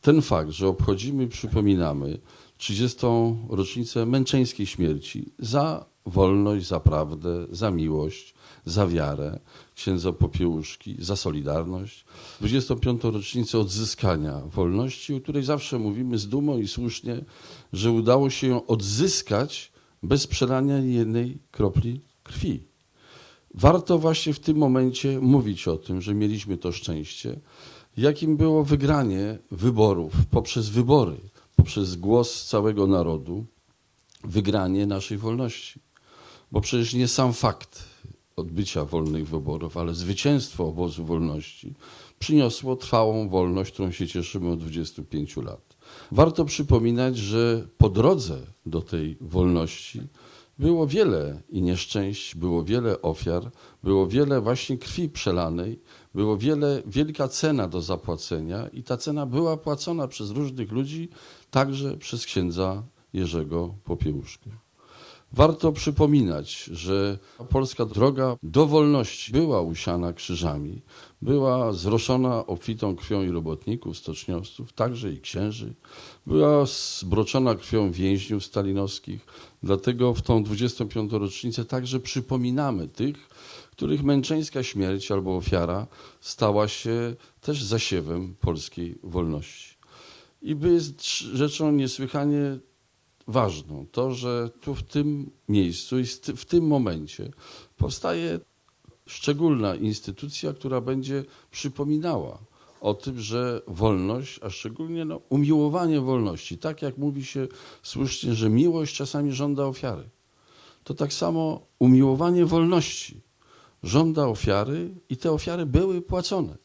Ten fakt, że obchodzimy, przypominamy 30. rocznicę męczeńskiej śmierci za wolność, za prawdę, za miłość, za wiarę księdza Popiełuszki, za Solidarność. 25. rocznicę odzyskania wolności, o której zawsze mówimy z dumą i słusznie, że udało się ją odzyskać bez przelania jednej kropli krwi. Warto właśnie w tym momencie mówić o tym, że mieliśmy to szczęście, jakim było wygranie wyborów poprzez wybory, poprzez głos całego narodu, wygranie naszej wolności. Bo przecież nie sam fakt odbycia wolnych wyborów, ale zwycięstwo obozu wolności przyniosło trwałą wolność, którą się cieszymy od 25 lat. Warto przypominać, że po drodze do tej wolności było wiele i nieszczęść, było wiele ofiar, było wiele właśnie krwi przelanej, było wiele, wielka cena do zapłacenia i ta cena była płacona przez różnych ludzi, także przez księdza Jerzego Popiełuszkę. Warto przypominać, że polska droga do wolności była usiana krzyżami, była zroszona obfitą krwią i robotników, stoczniowców, także i księży, była zbroczona krwią więźniów stalinowskich. Dlatego w tą 25. rocznicę także przypominamy tych, których męczeńska śmierć albo ofiara stała się też zasiewem polskiej wolności. I by rzeczą niesłychanie ważną. To, że tu w tym miejscu i w tym momencie powstaje szczególna instytucja, która będzie przypominała o tym, że wolność, a szczególnie no, umiłowanie wolności, tak jak mówi się słusznie, że miłość czasami żąda ofiary, to tak samo umiłowanie wolności żąda ofiary i te ofiary były płacone.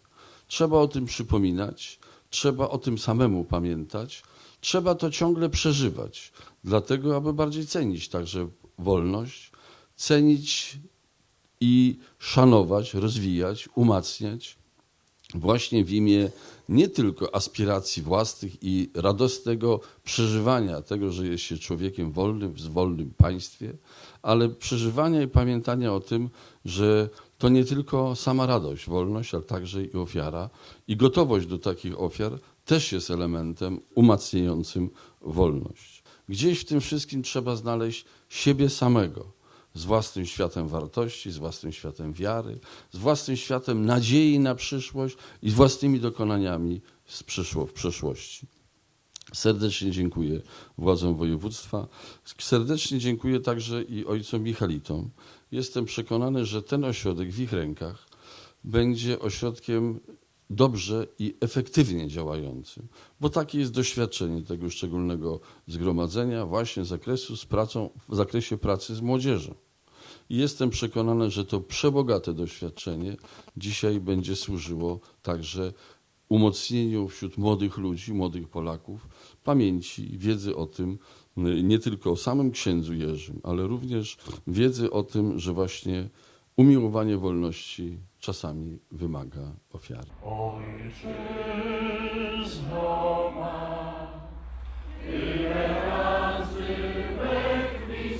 Trzeba o tym przypominać, trzeba o tym samemu pamiętać, trzeba to ciągle przeżywać, dlatego aby bardziej cenić także wolność, cenić i szanować, rozwijać, umacniać właśnie w imię nie tylko aspiracji własnych i radosnego przeżywania tego, że jest się człowiekiem wolnym w wolnym państwie, ale przeżywania i pamiętania o tym, że to nie tylko sama radość, wolność, ale także i ofiara i gotowość do takich ofiar też jest elementem umacniającym wolność. Gdzieś w tym wszystkim trzeba znaleźć siebie samego z własnym światem wartości, z własnym światem wiary, z własnym światem nadziei na przyszłość i z własnymi dokonaniami z przyszło, w przeszłości. Serdecznie dziękuję władzom województwa. Serdecznie dziękuję także i ojcom Michalitom. Jestem przekonany, że ten ośrodek w ich rękach będzie ośrodkiem dobrze i efektywnie działającym, bo takie jest doświadczenie tego szczególnego zgromadzenia właśnie zakresu z pracą, w zakresie pracy z młodzieżą. I jestem przekonany, że to przebogate doświadczenie dzisiaj będzie służyło także umocnieniu wśród młodych ludzi, młodych Polaków pamięci, wiedzy o tym, nie tylko o samym księdzu Jerzym, ale również wiedzy o tym, że właśnie umiłowanie wolności czasami wymaga ofiary. Ojczyzno ma, ile razy we krwi